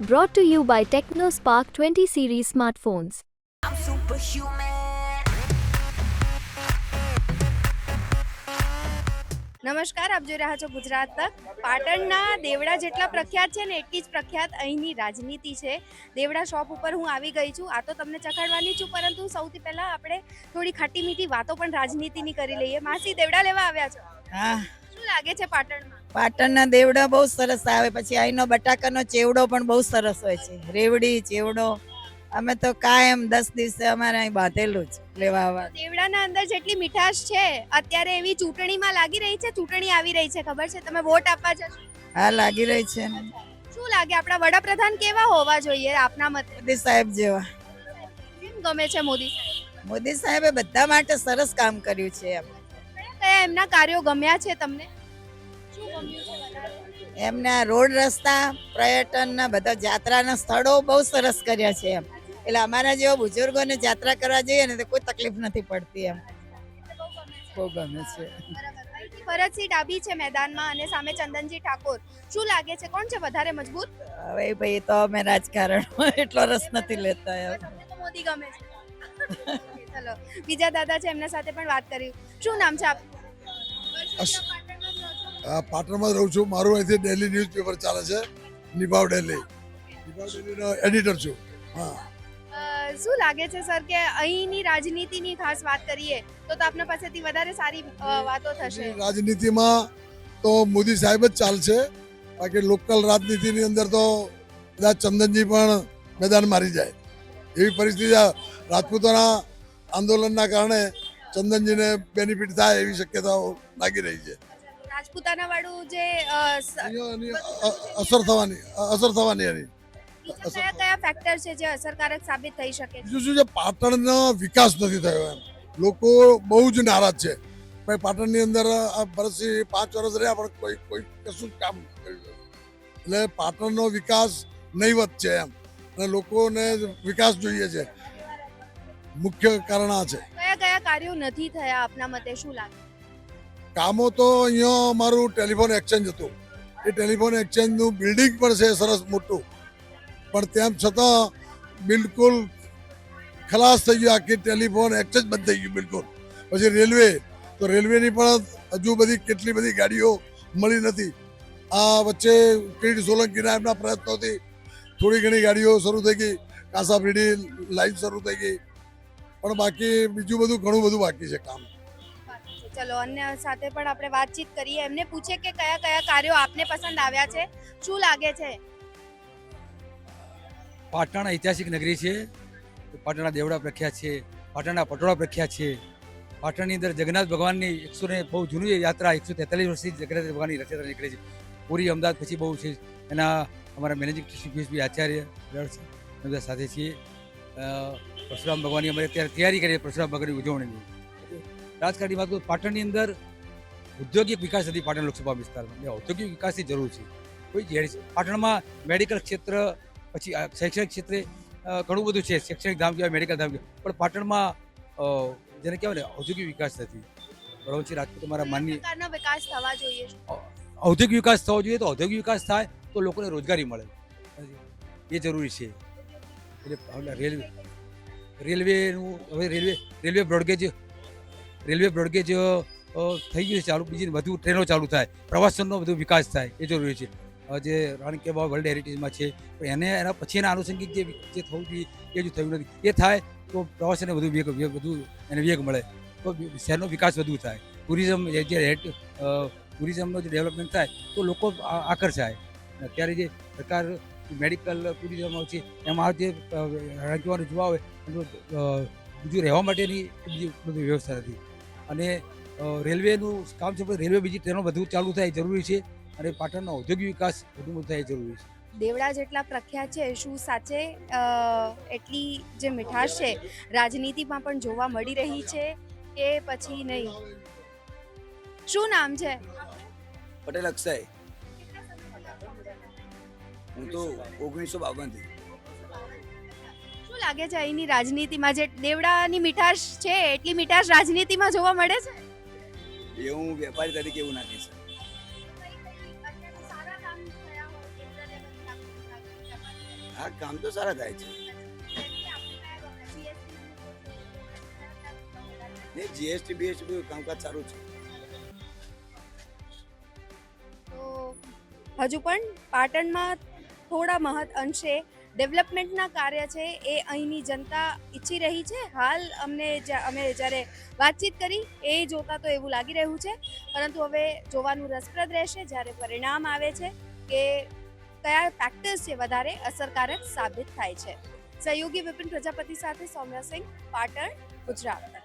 Brought to you by TechnoSpark 20 series smartphones. I'm superhuman. નમસ્કાર આપ જોઈ રહ્યા છો ગુજરાત તક પાટણના દેવડા જેટલા પ્રખ્યાત છે ને એટલી જ પ્રખ્યાત અહીંની રાજનીતિ છે દેવડા શોપ ઉપર હું આવી ગઈ છું આ તો તમને ચખાડવાની છું પરંતુ સૌથી પહેલા આપણે થોડી ખાટી મીઠી વાતો પણ રાજનીતિની કરી લઈએ માસી દેવડા લેવા આવ્યા છો હા લાગે છે પાટણમાં? પાટણના દેવડા બહુ સરસ આવે. પછી અહીંનો બટાકાનો ચેવડો પણ બહુ સરસ હોય છે. રેવડી ચેવડો. અમે તો કાયમ દસ દિવસે અમારે અહીં બાંધેલું જ લેવા આવવા દેવડાના અંદર જેટલી મીઠાશ છે અત્યારે એવી ચૂંટણીમાં લાગી રહી છે? ચૂંટણી આવી રહી છે ખબર છે? તમે વોટ આપવા જશો? હા લાગી રહી છે. ને શું લાગે? આપણા વડાપ્રધાન કેવા હોવા જોઈએ આપના મતે? મોદી સાહેબ જેવા. કેમ ગમે છે મોદી સાહેબ? મોદી સાહેબે બધા માટે સરસ કામ કર્યું છે એમ. કયા એમના કાર્યો ગમ્યા છે તમને? એમને રોડ રસ્તા પર્યટનના બધા જાત્રાના સ્થળો બહુ સરસ કર્યા છે એમ. એટલે અમારા જેવા બુઝુર્ગોને જાત્રા કરવા જઈએ ને તો કોઈ તકલીફ નથી પડતી એમ. બહુ ગમે છે. ભરતસિંહ ડાબી છે મેદાનમાં અને સામે ચંદનજી ઠાકોર. શું લાગે છે? કોણ છે વધારે મજબૂત? હવે ભાઈ તો અમે રાજકારણમાં એટલો રસ નથી લેતા એમ. મોદી ગમે છે. ચલો બીજા દાદા છે એમના સાથે પણ વાત કરી. શું નામ છે આપ? પાટણમાં રહું છું. મારું અહીંથી ડેલી ન્યૂઝપેપર ચાલે છે. નિભાવ ડેલી નિભાવ ડેલીનો એડિટર છું. હા. શું લાગે છે સર કે અહીંની રાજનીતિની ખાસ વાત કરીએ તો તો આપના પાસેથી વધારે સારી વાતો થશે? રાજનીતિમાં તો મોદી સાહેબ જ ચાલશે બાકી લોકલ રાજનીતિની અંદર તો કદાચ ચંદનજી પણ મેદાન મારી જાય. એવી પરિસ્થિતિ રાજપૂતોના આંદોલનના કારણે ચંદનજીને બેનિફિટ થાય એવી શક્યતાઓ લાગી રહી છે. રાજપૂતાના વાળું જે અસર થવાની અસર થવાની એની. કયા કયા ફેક્ટર છે જે અસરકારક સાબિત થઈ શકે બીજું શું છે? પાટણનો વિકાસ નથી થયો એમ. લોકો બહુ જ નારાજ છે. ભાઈ પાટણની અંદર આ વર્ષથી પાંચ વર્ષ રહ્યા પણ કોઈ કોઈ કશું જ કામ કર્યું. એટલે પાટણનો વિકાસ નહીવત છે એમ. અને લોકોને વિકાસ જોઈએ છે. મુખ્ય કારણ આ છે. કયા કયા કાર્યો નથી થયા આપના મતે? શું લાગે? કામો તો અહીંયા અમારું ટેલિફોન એક્સચેન્જ હતું. એ ટેલિફોન એક્સચેન્જનું બિલ્ડિંગ પણ છે સરસ મોટું. પણ તેમ છતાં બિલકુલ ખલાસ થઈ ગયું. આખી ટેલિફોન એક્સચેન્જ બંધ થઈ ગયું બિલકુલ. પછી રેલવે, તો રેલવેની પણ હજુ બધી કેટલી બધી ગાડીઓ મળી નથી. આ વચ્ચે કિરીટ સોલંકીના એમના પ્રયત્નોથી થોડી ઘણી ગાડીઓ શરૂ થઈ ગઈ. કાસાફીડી લાઈન શરૂ થઈ ગઈ. પણ બાકી બીજું બધું ઘણું બધું બાકી છે કામ. ચલો, અન્ય સાથે પણ આપણે વાતચીત કરીએ. એમને પૂછે કે કયા કયા કાર્યો આપને પસંદ આવ્યા છે? શું લાગે છે? પાટણ ઐતિહાસિક નગરી છે. પાટણના દેવડા પ્રખ્યાત છે. પાટણના પટોળા પ્રખ્યાત છે. પાટણની અંદર જગન્નાથ ભગવાનની એકસો ને બહુ જૂની યાત્રા, એકસો તેતાલીસ વર્ષથી જગન્નાથ ભગવાનની રથયાત્રા નીકળે છે. પૂરી અમદાવાદ પછી બહુ છે. એના અમારા મેનેજિંગ ટ્રસ્ટી આચાર્ય બધા સાથે છીએ. પરશુરામ ભગવાનની અમે અત્યારે તૈયારી કરીએ પરશુરામ ભગવાનની ઉજવણીની. રાજકારણની વાત કરું પાટણની અંદર ઔદ્યોગિક વિકાસ નથી પાટણ લોકસભા વિસ્તારમાં. ઔદ્યોગિક વિકાસની જરૂર છે. કોઈ પાટણમાં મેડિકલ ક્ષેત્ર પછી શૈક્ષણિક ક્ષેત્રે ઘણું બધું છે. શૈક્ષણિક ધામ કહેવાય મેડિકલ ધામ કહેવાય. પણ પાટણમાં જેને કહેવાય ને ઔદ્યોગિક વિકાસ નથી. બરોબર છે? રાજકોટ મારા માનની વિકાસ થવા જોઈએ? ઔદ્યોગિક વિકાસ થવો જોઈએ. તો ઔદ્યોગિક વિકાસ થાય તો લોકોને રોજગારી મળે. એ જરૂરી છે. એટલે રેલવે રેલવેનું હવે railway railway broad gauge railway broad gauge થઈ ગયું છે ચાલુ, બીજી વધુ ટ્રેનો ચાલુ થાય, પ્રવાસનનો વધુ વિકાસ થાય, એ જરૂરી છે. જે રાણી કે વર્લ્ડ હેરિટેજમાં છે પણ એને, એના પછી એના આનુષંગિક જે જે થવું જોઈએ, એ જો થયું નથી. એ થાય તો પ્રવાસનને વધુ વેગ વધુ એને વેગ મળે, તો શહેરનો વિકાસ વધુ થાય. ટુરિઝમ જે ટુરિઝમનો જે ડેવલપમેન્ટ થાય, તો લોકો આકર્ષાય. અત્યારે જે સરકાર મેડિકલ ટુરિઝમ છે, એમાં જે રાણકીવાનું જોવા એનું બીજું રહેવા માટેની બીજી બધી વ્યવસ્થા નથી. અને રેલવેનું કામ છે પણ રેલવે બીજી ટ્રેનો વધુ ચાલુ થાય જરૂરી છે અને પાટણનો ઔદ્યોગિક વિકાસ વધુ વધુ થાય જરૂરી છે. દેવડા જેટલા પ્રખ્યાત છે શું સાચે એટલી જે મીઠાશ છે રાજનીતિમાં પણ જોવા મળી રહી છે કે પછી નહીં? શું નામ છે? પટેલ અક્ષય. હું તો ઓગણીસો બાવનથી. લાગે છે અહીંની રાજનીતિમાં જે દેવડાની મીઠાશ છે એટલી મીઠાશ રાજનીતિમાં જોવા મળે છે? એ હું વેપારી તરીકે એવું ના કહી શકું આ કામ તો સારા થાય છે. ને જીએસટી બીએસટી કામકાજ સારું છે. તો હજુ પણ પાટણમાં થોડા મહદ અંશે ડેવલપમેન્ટના કાર્ય છે એ અહીંની જનતા ઈચ્છી રહી છે. હાલ અમને અમે જ્યારે વાતચીત કરી એ જોતા તો એવું લાગી રહ્યું છે. પરંતુ હવે જોવાનું રસપ્રદ રહેશે જ્યારે પરિણામ આવે છે કે કયા ફેક્ટર્સ છે વધારે અસરકારક સાબિત થાય છે. સહયોગી વિપિન પ્રજાપતિ સાથે સૌમ્યસિંહ પાટણ, ગુજરાત.